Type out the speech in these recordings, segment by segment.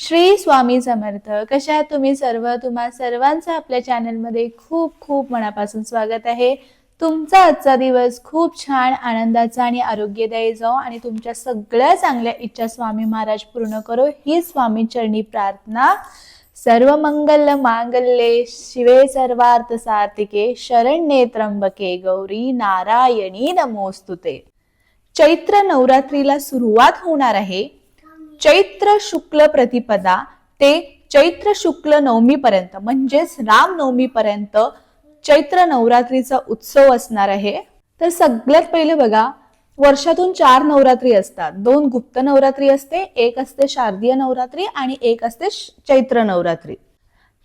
श्री स्वामी समर्थ. कशा आहात तुम्ही सर्व? तुम्हा सर्वांचं आपल्या चॅनलमध्ये खूप खूप मनापासून स्वागत आहे. तुमचा आजचा दिवस खूप छान आनंदाचा आणि आरोग्यदायी जाओ आणि तुमच्या सगळ्या चांगल्या इच्छा स्वामी महाराज पूर्ण करो. ही स्वामी चरणी प्रार्थना सर्व मंगल मांगल्ये शिवे सर्वार्थ सार्थिके शरण्ये त्र्यंबके गौरी नारायणी नमोस्तुते. चैत्र नवरात्रीला सुरुवात होणार आहे. चैत्र शुक्ल प्रतिपदा ते चैत्र शुक्ल नवमीपर्यंत म्हणजेच राम चैत्र नवरात्रीचा उत्सव असणार आहे. तर सगळ्यात पहिले बघा वर्षातून चार नवरात्री असतात. दोन गुप्त नवरात्री असते एक असते शारदीय नवरात्री आणि एक असते चैत्र नवरात्री.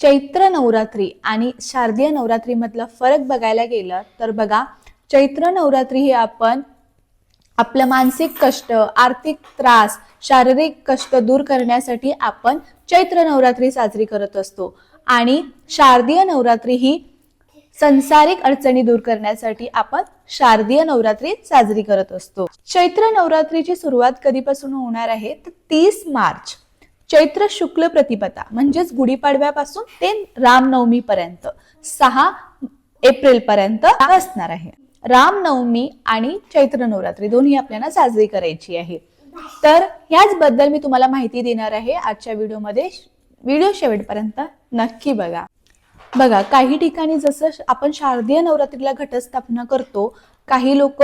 चैत्र नवरात्री आणि शारदीय नवरात्री मधला फरक बघायला गेलं तर बघा चैत्र नवरात्री ही आपण आपलं मानसिक कष्ट आर्थिक त्रास शारीरिक कष्ट दूर करण्यासाठी आपण चैत्र नवरात्री साजरी करत असतो. आणि शारदीय नवरात्री ही संसारिक अडचणी दूर करण्यासाठी आपण शारदीय नवरात्री साजरी करत असतो. चैत्र नवरात्रीची सुरुवात कधीपासून होणार आहे? तर तीस मार्च. चैत्र शुक्ल प्रतिपदा म्हणजेच गुढीपाडव्यापासून ते रामनवमी पर्यंत सहा एप्रिल पर्यंत असणार आहे. रामनवमी आणि चैत्र नवरात्री दोन्ही आपल्याला साजरी करायची आहे. तर याच बद्दल मी तुम्हाला माहिती देणार आहे आजच्या व्हिडिओमध्ये. व्हिडिओ शेवटपर्यंत नक्की बघा. बघा काही ठिकाणी जसं आपण शारदीय नवरात्रीला घटस्थापना करतो काही लोक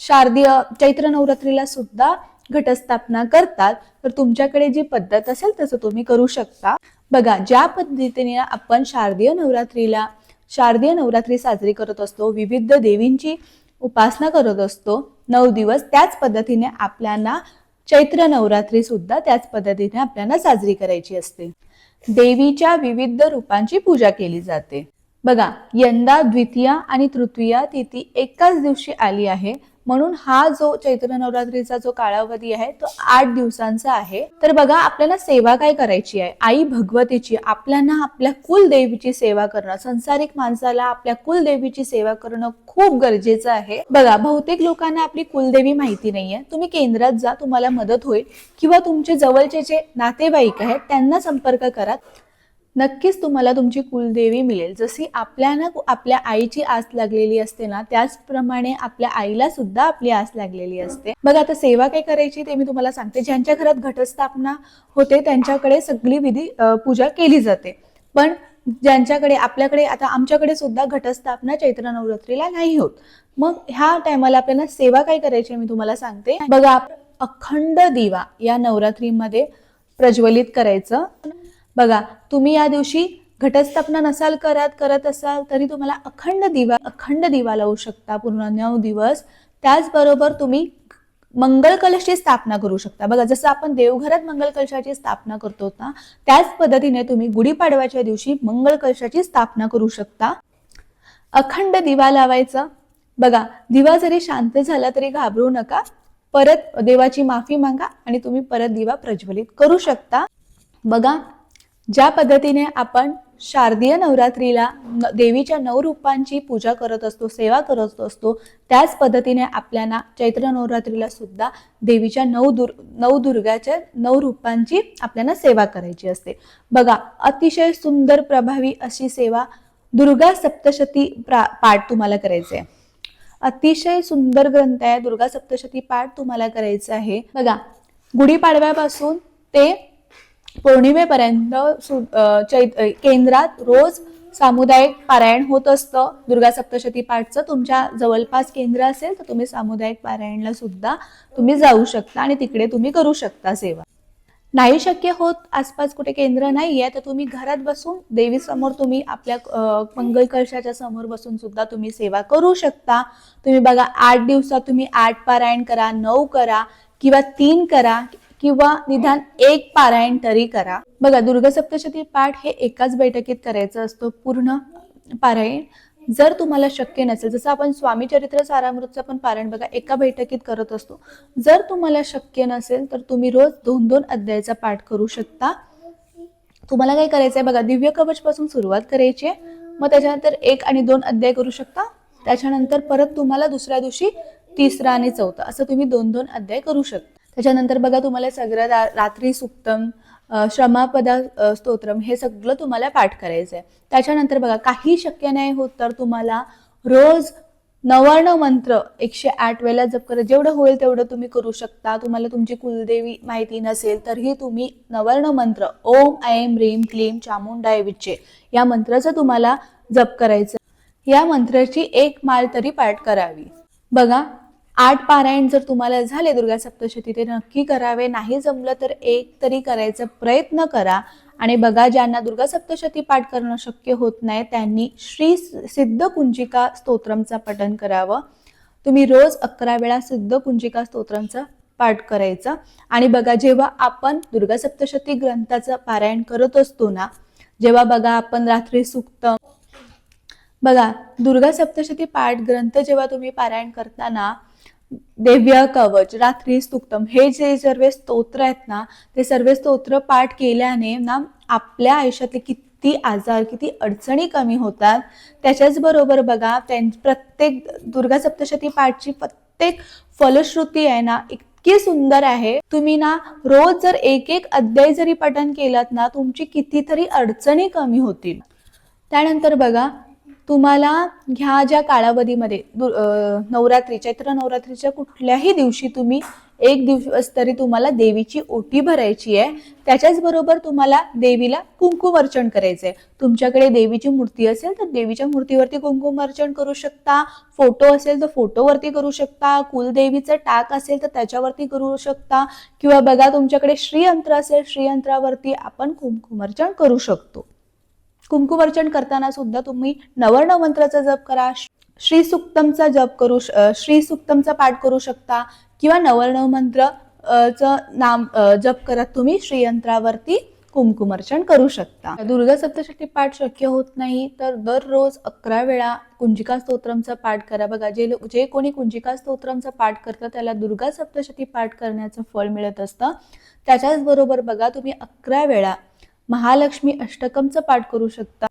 शारदीय चैत्र नवरात्रीला सुद्धा घटस्थापना करतात. तर तुमच्याकडे जी पद्धत असेल तसं तुम्ही करू शकता. बघा ज्या पद्धतीने आपण शारदीय नवरात्रीला शारदीय नवरात्री साजरी करत असतो विविध देवींची उपासना करत असतो. नऊ दिवस त्याच पद्धतीने आपल्याला चैत्र नवरात्री सुद्धा त्याच पद्धतीने आपल्याला साजरी करायची असते. देवीच्या विविध रूपांची पूजा केली जाते. बघा यंदा द्वितीया आणि तृतीया तिथी एकाच दिवशी आली आहे. म्हणून हा जो चैत्र नवरात्रीचा जो कालावधी आहे तो आठ दिवसांचा आहे. तर बघा आपल्याला सेवा काय करायची आहे? आई भगवतीची आपल्याला आपल्या कुलदेवीची सेवा करणं संसारिक माणसाला आपल्या कुलदेवीची सेवा करणं खूप गरजेचं आहे. बघा बहुतेक लोकांना आपली कुलदेवी माहिती नाहीये. तुम्ही केंद्रात जा तुम्हाला मदत होईल. किंवा तुमचे जवळचे जे नातेवाईक आहेत त्यांना संपर्क करा. नक्कीच तुम्हाला तुमची कुलदेवी मिळेल. जशी आपल्याला आपल्या आईची आस लागलेली असते ना त्याचप्रमाणे आपल्या आईला सुद्धा आपली आस लागलेली असते. बघा आता सेवा काय करायची ते मी तुम्हाला सांगते. ज्यांच्या घरात घटस्थापना होते त्यांच्याकडे सगळी विधी पूजा केली जाते. पण ज्यांच्याकडे आपल्याकडे आता आमच्याकडे सुद्धा घटस्थापना चैत्र नवरात्रीला नाही होत. मग ह्या टायमाला आपल्याला सेवा काय करायची मी तुम्हाला सांगते. बघा अखंड दिवा या नवरात्रीमध्ये प्रज्वलित करायचं. बघा तुम्ही या दिवशी घटस्थापना नसाल करत करत असाल तरी तुम्हाला अखंड दिवा अखंड दिवा लावू शकता पूर्ण नऊ दिवस. त्याचबरोबर तुम्ही मंगल कलशची स्थापना करू शकता. बघा जसं आपण देवघरात मंगल कलशाची स्थापना करतो ना त्याच पद्धतीने तुम्ही गुढीपाडव्याच्या दिवशी मंगल कलशाची स्थापना करू शकता. अखंड दिवा लावायचा. बघा दिवा जरी शांत झाला तरी घाबरू नका. परत देवाची माफी मागा आणि तुम्ही परत दिवा प्रज्वलित करू शकता. बघा ज्या पद्धतीने आपण शारदीय नवरात्रीला देवीच्या नऊ रूपांची पूजा करत असतो सेवा करत असतो त्याच पद्धतीने आपल्याला चैत्र नवरात्रीला सुद्धा देवीच्या नऊ दुर् नऊ दुर्गाच्या नऊ रूपांची आपल्याला सेवा करायची असते. बघा अतिशय सुंदर प्रभावी अशी सेवा दुर्गा सप्तशती प्रा पाठ तुम्हाला करायचे आहे. अतिशय सुंदर ग्रंथ आहे दुर्गा सप्तशती पाठ तुम्हाला करायचं आहे. बघा गुढीपाडव्यापासून ते पौर्णिमेपर्यंत सु- चैत केंद्रात रोज सामुदायिक पारायण होत असतं. दुर्गा सप्तशती पाठचं तुमच्या जवळपास केंद्र असेल तर तुम्ही सामुदायिक पारायणला सुद्धा तुम्ही जाऊ शकता आणि तिकडे तुम्ही करू शकता सेवा. नाही शक्य होत आसपास कुठे केंद्र नाही आहे तर तुम्ही घरात बसून देवीसमोर तुम्ही आपल्या मंगल कळशाच्या समोर बसून सुद्धा तुम्ही सेवा करू शकता. तुम्ही बघा आठ दिवसात तुम्ही आठ पारायण करा नऊ करा किंवा तीन करा. किंवा निदान एक पारायण तरी करा. बघा दुर्गा सप्तशती पाठ हे एकाच बैठकीत करायचं असतो पूर्ण पारायण. जर तुम्हाला शक्य नसेल जसं आपण स्वामी चरित्र सारामृतचं पण पारायण बघा एका बैठकीत करत असतो. जर तुम्हाला शक्य नसेल तर तुम्ही रोज दोन दोन अध्यायाचा पाठ करू शकता. तुम्हाला काय करायचं आहे बघा दिव्य कवच पासून सुरुवात करायची आहे. मग त्याच्यानंतर एक आणि दोन अध्याय करू शकता. त्याच्यानंतर परत तुम्हाला दुसऱ्या दिवशी तिसरा आणि चौथा असं तुम्ही दोन दोन अध्याय करू शकता. त्याच्यानंतर बघा तुम्हाला सगळं रा- रात्री सुक्तम श्रमापदा स्तोत्रम हे सगळं तुम्हाला पाठ करायचं आहे त्याच्यानंतर बघा काही शक्य नाही होत तर तुम्हाला रोज नव्याण्णव मंत्र एकशे आठ वेळेला जप करा. जेवढं होईल तेवढं तुम्ही करू शकता. तुम्हाला तुमची कुलदेवी माहिती नसेल तरीही तुम्ही नव्याण्णव मंत्र ओम ऐम रीम क्लीम चामुंडाय विच्चे या मंत्राचं तुम्हाला जप करायचं या मंत्राची एक माल तरी पाठ करावी. बघा आठ पारायण जर तुम्हाला झाले दुर्गा सप्तशती ते नक्की करावे. नाही जमलं तर एक तरी करायचा प्रयत्न करा. आणि बघा ज्यांना दुर्गा सप्तशती पाठ करणं शक्य होत नाही त्यांनी श्री सिद्ध कुंजिका स्तोत्रमचा पठन करावं. तुम्ही रोज अकरा वेळा सिद्ध कुंजिका स्तोत्रमचा पाठ करायचा. आणि बघा जेव्हा आपण दुर्गा सप्तशती ग्रंथाचं पारायण करत असतो ना जेव्हा बघा आपण रात्री सुक्त बघा दुर्गा सप्तशती पाठ ग्रंथ जेव्हा तुम्ही पारायण करताना देव्य कवच रात्री सुक्तम हे जे सर्व स्तोत्र आहेत ना ते सर्व स्तोत्र पाठ केल्याने ना आपल्या आयुष्यातले किती आजार किती अडचणी कमी होतात त्याच्याच बरोबर बघा त्यां प्रत्येक दुर्गा सप्तशती पाठची प्रत्येक फलश्रुती आहे ना इतकी सुंदर आहे. तुम्ही ना रोज जर एक एक अध्याय जरी पठन केलात ना तुमची कितीतरी अडचणी कमी होतील. त्यानंतर बघा तुम्हाला ह्या ज्या कालावधीमध्ये नवरात्री चैत्र नवरात्रीच्या कुठल्याही दिवशी तुम्ही एक दिवस तरी तुम्हाला देवीची ओटी भरायची आहे. त्याच्याच बरोबर तुम्हाला देवीला कुंकुम अर्चन करायचं आहे. तुमच्याकडे देवीची मूर्ती असेल तर देवीच्या मूर्तीवरती कुंकुम अर्चन करू शकता. फोटो असेल तर फोटोवरती करू शकता. कुलदेवीचं टाक असेल तर त्याच्यावरती करू शकता. किंवा बघा तुमच्याकडे श्रीयंत्र असेल श्रीयंत्रावरती आपण कुंकुम अर्चन करू शकतो. कुंकुमार्चन करताना सुद्धा तुम्ही नवर्ण मंत्राचा जप करा. श्री सुक्तमचा जप करू श्री सुक्तमचा पाठ करू शकता किंवा नवर्ण मंत्र चं नाम जप करत तुम्ही श्रीयंत्रावरती कुंकुमर्चन करू शकता. दुर्गा सप्तशती पाठ शक्य होत नाही तर दररोज अकरा वेळा कुंजिका स्तोत्रमचा पाठ करा. बघा जे लोक जे कोणी कुंजिका स्तोत्रमचा पाठ करतं त्याला दुर्गा सप्तशती पाठ करण्याचं फळ मिळत असतं. त्याच्याच बरोबर बघा तुम्ही अकरा वेळा महालक्ष्मी अष्टकमचं पाठ करू शकता.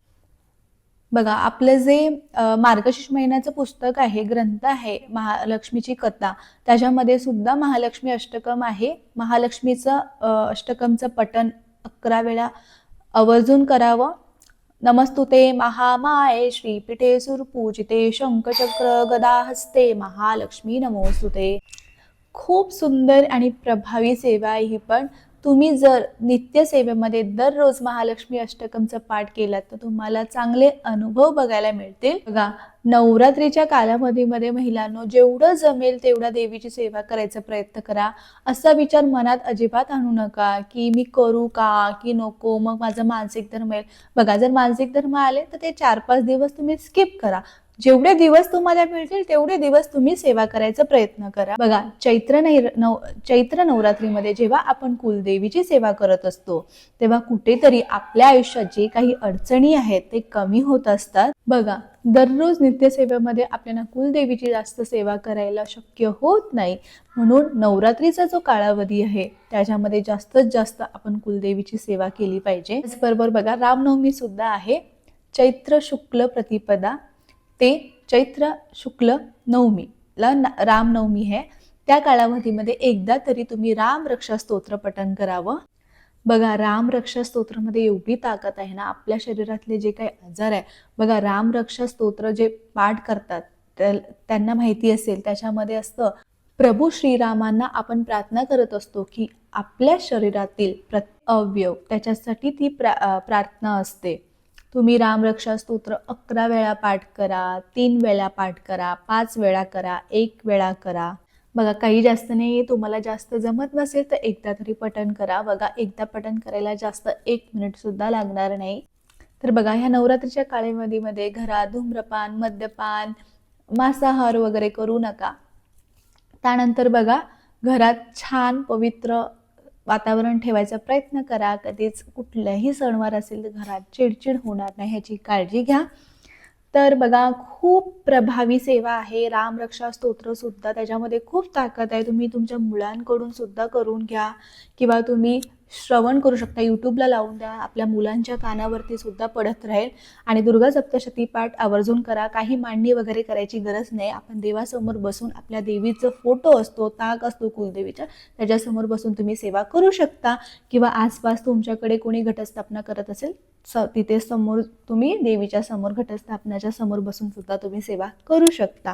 बघा आपलं जे मार्गशीर्ष महिन्याचं पुस्तक आहे ग्रंथ आहे महालक्ष्मीची कथा त्याच्यामध्ये सुद्धा महालक्ष्मी अष्टकम आहे. महालक्ष्मीचं अष्टकमचं पठण अकरा वेळा आवर्जून करावं. नमस्तुते महामाये श्रीपीठे सुरपूजिते शंखचक्र गदा हस्ते महालक्ष्मी नमोस्तुते. खूप सुंदर आणि प्रभावी सेवा आहे ही पण. तुम्ही जर नित्यसेवेमध्ये दररोज महालक्ष्मी अष्टकमचा पाठ केलात तर तुम्हाला चांगले अनुभव बघायला मिळतील. बघा नवरात्रीच्या कालावधीमध्ये महिलांनो जेवढं जमेल तेवढा देवीची सेवा करायचा प्रयत्न करा. असा विचार मनात अजिबात आणू नका की मी करू का की नको मग माझा मानसिक धर्म येईल. बघा जर मानसिक धर्म आले तर ते चार पाच दिवस तुम्ही स्किप करा. जेवढे दिवस तुम्हाला मिळतील तेवढे दिवस तुम्ही सेवा करायचा प्रयत्न करा. बघा चैत्र नैर नव चैत्र नवरात्रीमध्ये जेव्हा आपण कुलदेवीची सेवा करत असतो तेव्हा कुठेतरी आपल्या आयुष्यात जे काही अडचणी आहेत ते कमी होत असतात. बघा दररोज नित्यसेवेमध्ये आपल्याला कुलदेवीची जास्त सेवा करायला शक्य होत नाही. म्हणून नवरात्रीचा जो कालावधी आहे त्याच्यामध्ये जास्तीत जास्त आपण कुलदेवीची सेवा केली पाहिजे. त्याचबरोबर बघा रामनवमी सुद्धा आहे. चैत्र शुक्ल प्रतिपदा ते चैत्र शुक्ल नवमीला न- रामनवमी आहे त्या कालावधीमध्ये एकदा तरी तुम्ही राम रक्षा स्तोत्र पठण करावं. बघा राम रक्षा स्तोत्रामध्ये एवढी ताकद आहे ना आपल्या शरीरातले जे काही आजार आहे बघा राम रक्षा स्तोत्र जे पाठ करतात त्यांना माहिती असेल त्याच्यामध्ये असतं प्रभू श्रीरामांना आपण प्रार्थना करत असतो की आपल्या शरीरातील प्रत्येक अवयव त्याच्यासाठी ती प्रा प्रार्थना असते. तुम्ही रामरक्षा स्तोत्र अकरा वेळा पाठ करा तीन वेळा पाठ करा पाच वेळा करा एक वेळा करा. बघा काही जास्त नाही तुम्हाला जास्त जमत नसेल तर एकदा तरी पठण करा. बघा एकदा पठण करायला जास्त एक मिनिटसुद्धा लागणार नाही. तर बघा ह्या नवरात्रीच्या काळेमध्ये घरात धूम्रपान मद्यपान मांसाहार वगैरे करू नका. त्यानंतर बघा घरात छान पवित्र वातावरण ठेवायचा प्रयत्न करा. कधीच कुठलाही सणवार असेल तर घरात चिडचिड होणार नाही ह्याची काळजी घ्या. तर बघा खूप प्रभावी सेवा आहे. रामरक्षा स्तोत्र सुद्धा त्याच्यामध्ये खूप ताकद आहे. तुम्ही तुमच्या मुलांकडून सुद्धा करून घ्या. किंवा तुम्ही श्रवण करू शकता. यूट्यूबला लावून द्या. आपल्या मुलांच्या कानावरती सुद्धा पडत राहील. आणि दुर्गा सप्तशती पाठ आवर्जून करा. काही मांडणी वगैरे करायची गरज नाही. आपण देवासमोर बसून आपल्या देवीचं फोटो असतो ताक असतो कुलदेवीचा त्याच्यासमोर बसून तुम्ही सेवा करू शकता. किंवा आसपास तुमच्याकडे कोणी घटस्थापना करत असेल स तिथे समोर तुम्ही देवीच्या समोर घटस्थापनाच्या समोर बसून सुद्धा तुम्ही सेवा करू शकता.